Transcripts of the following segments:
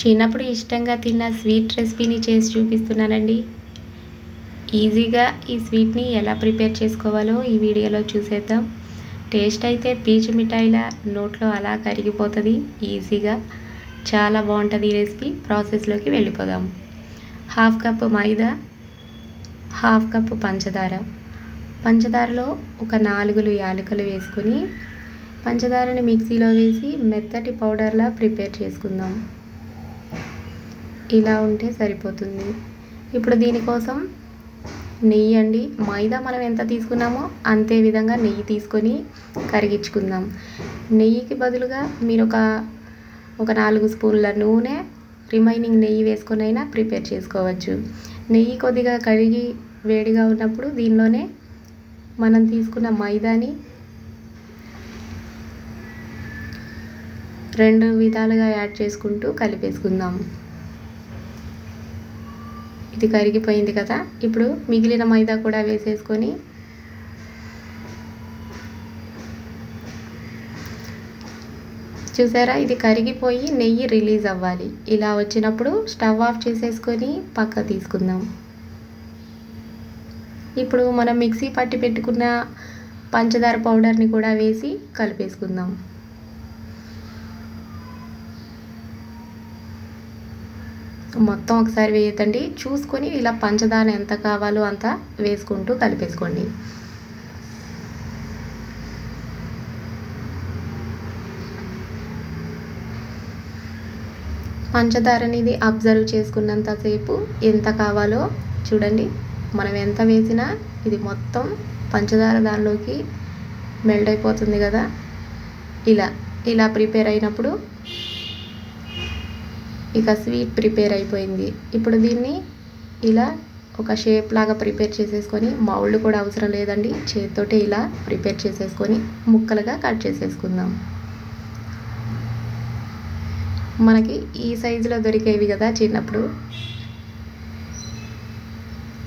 చిన్నప్పుడు ఇష్టంగా తిన్న స్వీట్ రెసిపీని చేసి చూపిస్తున్నానండి. ఈజీగా ఈ స్వీట్ని ఎలా ప్రిపేర్ చేసుకోవాలో ఈ వీడియోలో చూసేద్దాం. టేస్ట్ అయితే పీచు మిఠాయిలా నోట్లో అలా కరిగిపోతుంది ఈజీగా. చాలా బాగుంటుంది ఈ రెసిపీ. ప్రాసెస్లోకి వెళ్ళిపోదాం. Half cup maida half cup పంచదార. పంచదారలో ఒక నాలుగులు యాలకులు వేసుకుని పంచదారని మిక్సీలో వేసి మెత్తటి పౌడర్లా ప్రిపేర్ చేసుకుందాం. ఇలా ఉంటే సరిపోతుంది. ఇప్పుడు దీనికోసం నెయ్యి అండి. మైదా మనం ఎంత తీసుకున్నామో అంతే విధంగా నెయ్యి తీసుకొని కరిగించుకుందాం. నెయ్యికి బదులుగా మీరు ఒక ఒక నాలుగు స్పూన్ల నూనె రిమైనింగ్ నెయ్యి వేసుకొని అయినా ప్రిపేర్ చేసుకోవచ్చు. నెయ్యి కొద్దిగా కడిగి వేడిగా ఉన్నప్పుడు దీనిలోనే మనం తీసుకున్న మైదాని రెండు విధాలుగా యాడ్ చేసుకుంటూ కలిపేసుకుందాం. ఇది కరిగిపోయింది కదా. ఇప్పుడు మిగిలిన మైదా కూడా వేసేసుకొని చూసారా? ఇది కరిగిపోయి నెయ్యి రిలీజ్ అవ్వాలి. ఇలా వచ్చినప్పుడు స్టవ్ ఆఫ్ చేసేసుకొని పక్క తీసుకుందాం. ఇప్పుడు మనం మిక్సీ పట్టి పెట్టుకున్న పంచదార పౌడర్ని కూడా వేసి కలిపేసుకుందాం. మొత్తం ఒకసారి వేయద్దండి చూసుకొని ఇలా పంచదార ఎంత కావాలో అంత వేసుకుంటూ కలిపేసుకోండి. పంచదార అనేది అబ్జర్వ్ చేసుకున్నంతసేపు ఎంత కావాలో చూడండి. మనం ఎంత వేసినా ఇది మొత్తం పంచదార దానిలోకి మెల్ట్ అయిపోతుంది కదా. ఇలా ఇలా ప్రిపేర్ అయినప్పుడు ఇక స్వీట్ ప్రిపేర్ అయిపోయింది. ఇప్పుడు దీన్ని ఇలా ఒక షేప్ లాగా ప్రిపేర్ చేసేసుకొని మౌల్డ్ కూడా అవసరం లేదండి చేతితోటే ఇలా ప్రిపేర్ చేసేసుకొని ముక్కలుగా కట్ చేసేసుకుందాం. మనకి ఈ సైజులో దొరికేవి కదా చిన్నప్పుడు?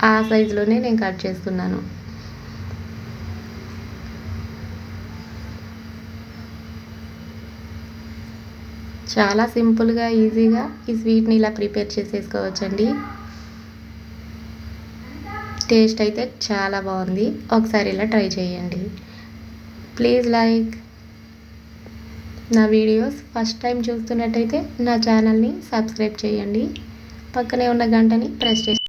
ఆ సైజులోనే నేను కట్ చేస్తున్నాను. చాలా సింపుల్గా ఈజీగా ఈ స్వీట్ని ఇలా ప్రిపేర్ చేసేసుకోవచ్చండి. టేస్ట్ అయితే చాలా బాగుంది. ఒకసారి ఇలా ట్రై చేయండి. Please like. నా వీడియోస్ ఫస్ట్ టైం చూస్తున్నట్టయితే నా ఛానల్ని సబ్స్క్రైబ్ చేయండి. పక్కనే ఉన్న గంటని ప్రెస్ చేసి